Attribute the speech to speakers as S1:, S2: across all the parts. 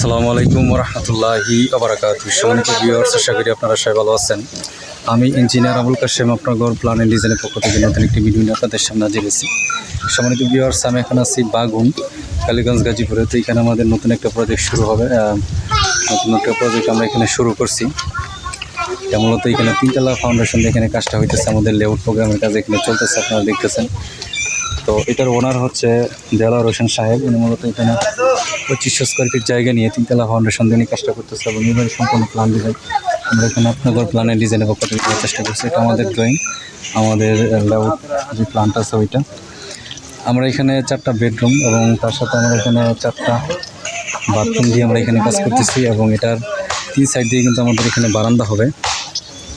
S1: আসসালামু আলাইকুম রহমতুল্লাহি আবরাকাত সম্মানিত ভিউয়ার্স, আশা করি আপনারা সবাই ভালো আছেন। আমি ইঞ্জিনিয়ার আবুল কাশেম আপনার প্ল্যান অ্যান্ড ডিজাইনের পক্ষ থেকে নতুন একটি ভিডিও নিয়ে আপনাদের সামনে হাজির হয়েছি। সম্মানিত ভিউয়ার্স, আমি এখন আছি বাগুন, কালীগঞ্জ, গাজীপুরে। তো এখানে আমাদের নতুন একটা প্রজেক্ট শুরু হবে। নতুন একটা প্রজেক্ট আমরা এখানে শুরু করছি। মূলত এখানে তিনতলা ফাউন্ডেশন এখানে কাজটা হইতেছে। আমাদের লেআউট প্রোগ্রামের কাজ এখানে চলতেছে, আপনারা দেখতেছেন। তো এটার ওনার হচ্ছে দেওয়াল হোসেন সাহেব। উনি মূলত এখানে পঁচিশশো স্কোয়ার ফিট জায়গা নিয়ে তিনতলা ফাউন্ডেশন দিয়ে কাজটা করতেছে এবং এবারে সম্পূর্ণ প্ল্যান ডিজাইন আমরা এখানে আপনাদের প্ল্যানের পক্ষ থেকে করার চেষ্টা করছি। এটা আমাদের ড্রয়িং আমাদের লেআউট যে প্ল্যানটা আছে ওইটা। আমরা এখানে চারটা বেডরুম এবং তার সাথে আমরা এখানে চারটা বাথরুম দিয়ে আমরা এখানে কাজ করতেছি এবং এটার তিন সাইড দিয়ে কিন্তু আমাদের এখানে বারান্দা হবে।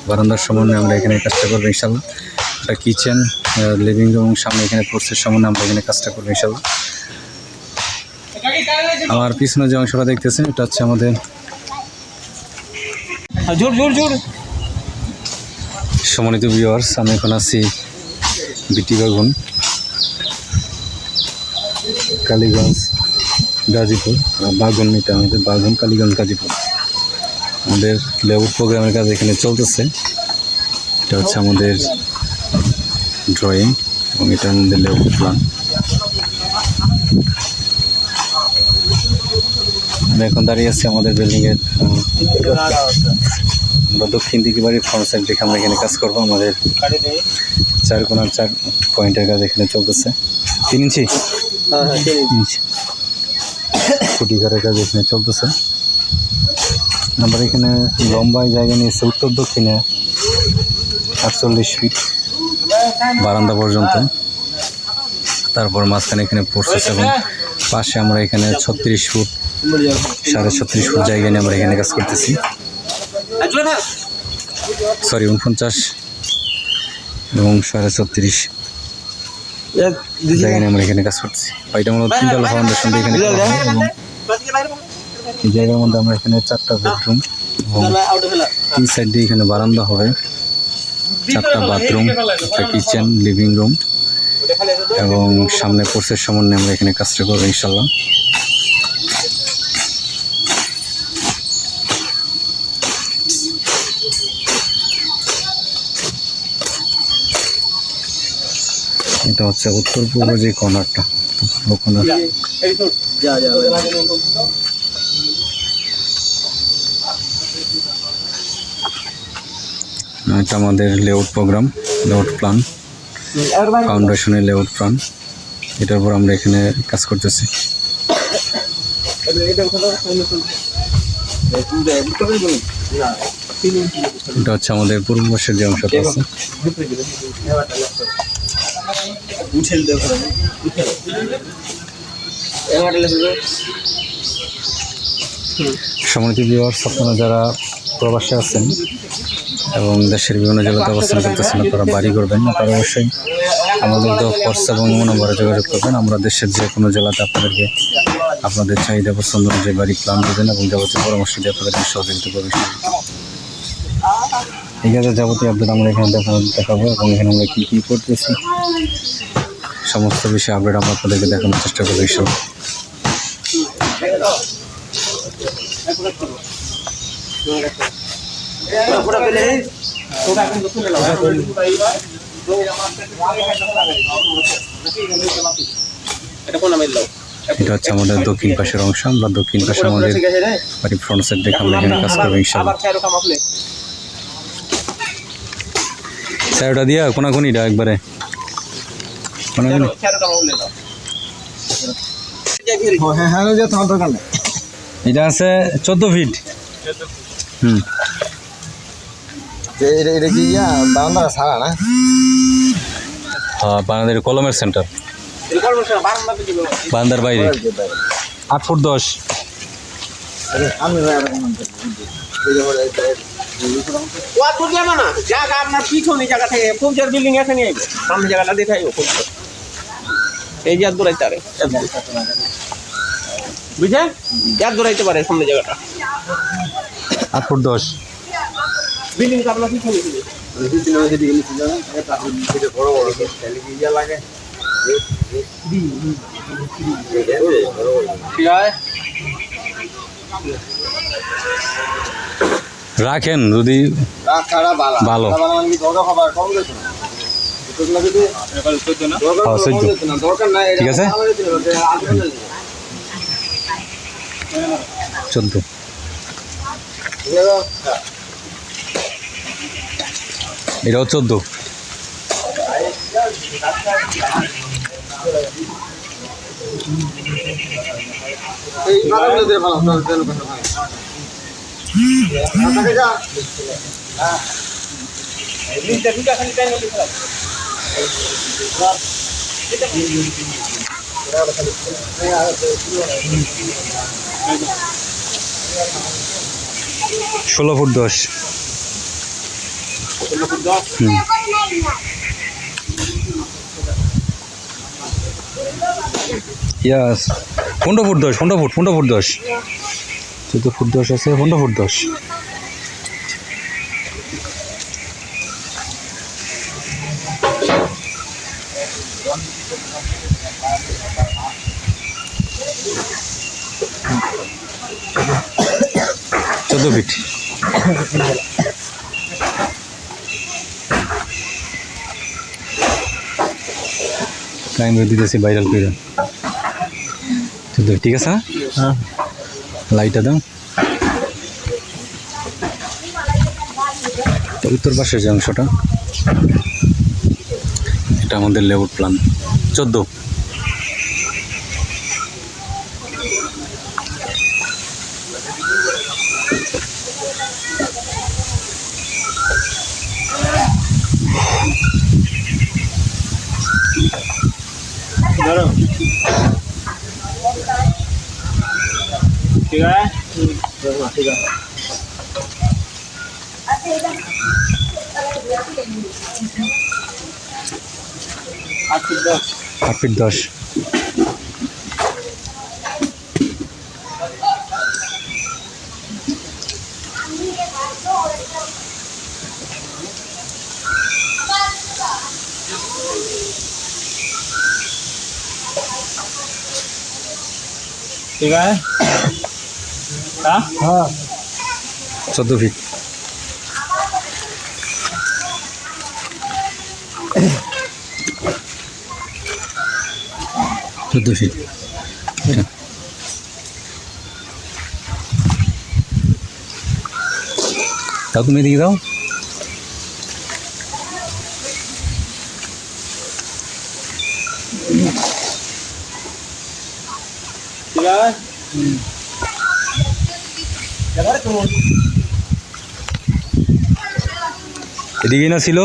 S1: বারান্দার সমন্বয়ে আমরা এখানে কাজটা করব ইনশাল্লাহ একটা কিচেন লিভিং রুম সামনে এখানে পোর্সের সমন্বয়ে আমরা এখানে কাজটা করব ইনশাল্লাহ। আমার পিছনে যে অংশটা দেখতেছেন এটা হচ্ছে আমাদের
S2: জোর
S1: সম্মানিত ভিউয়ার্স আমি এখন আছি বিটি বাগুন কালীগঞ্জ গাজীপুর বাগুন এটা আমাদের বাগুন কালীগঞ্জ গাজীপুর। আমাদের লেআউট প্রোগ্রামের কাজ এখানে চলতেছে। এটা হচ্ছে আমাদের ড্রয়িং এবং এটা আমাদের লেআউট প্ল্যান আমরা এখন দাঁড়িয়ে আছি আমাদের বিল্ডিংয়ের আমরা দক্ষিণ দিকে বাড়ির ফ্রন্ট সাইড দেখে আমরা এখানে কাজ করব। আমাদের চার কোনার চার পয়েন্টের কাজ এখানে চলতেছে। তিন ইঞ্চি? তিন ইঞ্চি। ফুটি ঘরের কাজ এখানে চলতেছে। আমরা এখানে লম্বায় জায়গা নিয়েছে উত্তর দক্ষিণে আটচল্লিশ ফিট বারান্দা পর্যন্ত। তারপর মাঝখানে এখানে পড়ছে এবং পাশে আমরা এখানে ছত্রিশ ফুট, সাড়ে ছত্রিশ ফুট জায়গা নিয়ে আমরা এখানে কাজ করতেছি। সরি উনপঞ্চাশ এবং সাড়ে ছত্রিশ জায়গা নিয়ে আমরা এখানে কাজ করছি ওইটা মূলত তিনতলা ফাউন্ডেশন দিয়ে এখানে এই জায়গার মধ্যে আমরা এখানে চারটা বেডরুম এবং তিন সাইড দিয়ে এখানে বারান্দা হবে। চারটা বাথরুম একটা কিচেন লিভিং রুম এবং সামনে কোর্সের সমন্বয়ে আমরা এখানে কাজটা করব ইনশাল্লাহ এটা হচ্ছে উত্তর পূর্ব যে কর্নারটা। পূর্ব কর্নার এটা আমাদের লেআউট প্রোগ্রাম লেআউট প্ল্যান ফাউন্ডেশনের লেআউট প্ল্যান এটার উপর আমরা এখানে কাজ করতেছি। এটা হচ্ছে আমাদের পূর্ব পাশের যে অংশটা আছে। সম্মানিত ভিউয়ার্স আপনারা যারা প্রবাসে আছেন এবং দেশের বিভিন্ন জেলাতে অবস্থান করতেছেন আপনারা বাড়ি করবেন আপনারা অবশ্যই আমাদের তো হোয়াটস এবং নম্বরে যোগাযোগ করবেন। আমরা দেশের যে কোনো জেলাতে আপনাদেরকে আপনাদের চাহিদা পছন্দ অনুযায়ী বাড়ি প্ল্যান দেবেন এবং যাবতীয় পরামর্শ দিয়ে আপনাদেরকে সহযোগিতা করবে ঠিক আছে যাবতীয় আপডেট আমরা এখানে দেখাবো দেখাবো এবং এখানে আমরা কী কী করতেছি, সমস্ত বিষয়ে আপডেট আমরা আপনাদেরকে দেখানোর চেষ্টা করব এইসব
S2: এটা কোন নামে দাও
S1: এটা হচ্ছে আমাদের দক্ষিণ পাশের অংশ। আমরা দক্ষিণ পাশে আমাদের বাড়ি ফ্রন্ট সাইড দেখে আমরা এখানে কাজ করব দিয়া কোনাকুনিটা একবারে। কোনাকুনি?
S3: হ্যাঁ হ্যাঁ
S1: এটা আছে চোদ্দ ফিট হুম।
S3: যে এটা এটা কি ইয়া? বারান্দা সারা না?
S1: হ্যাঁ বানাদের কলমের সেন্টার
S2: এই কর্মশালা বারান্দা থেকে দিবে
S1: বান্দার বাইরে। আট ফুট দশ।
S2: জায়গা আপনার পিছনে জায়গা থেকে বিল্ডিং এখানে আইবে সামনে জায়গাটা দেখাই পৌঁছ এই যে দূরাইতে পারে বুঝছেন যার দূরাইতে পারে সামনে জায়গাটা
S1: আট ফুট দশ।
S2: বিল্ডিং তো আপনার পিছনে
S3: বড় বড় লাগে।
S2: ঠিক আছে
S1: রাখেন যদি
S3: ভালো। কি যদি
S1: ঠিক আছে? চোদ্দ
S3: ঠিক আছে?
S1: এটাও চোদ্দ
S3: এই বাদামগুলো দিয়ে ভালো, আপনার তেল কথা ভালো। আপনাকে যা।
S1: ষোলো ফুট দশ ইয়াস পনেরো ফুট দশ পনেরো ফুট পনেরো ফুট দশ চোদ্দ ফুট দশ আছে পনেরো ফুট দশ চোদ্দ ফিট টাইম দিতেছি ভাইরাল করে। ঠিক আছে? হ্যাঁ। লাইটটা দাও। তো উত্তর পাশের যে অংশটা এটা আমাদের লেআউট প্ল্যান চোদ্দ। আট ফিট দশ
S2: ঠিক আছে হ্যাঁ।
S1: চোদ্দ ফিট চোদ্দ ফিট দাও তুমি এদিকে দাও
S2: ঠিক আছে
S1: এদিকেই না ছিল?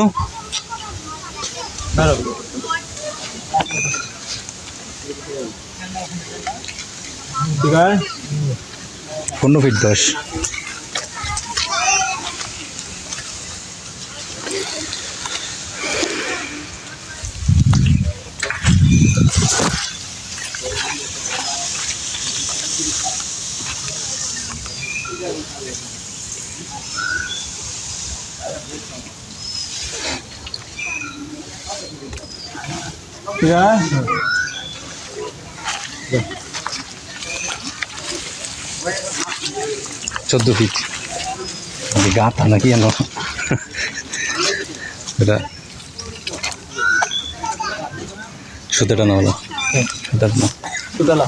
S1: পনেরো ফিট দশ। চোদ্দ ফিট গাথা নাকি জানো এটা সুতোটা না হলো সুতোটা না
S2: সুতলা।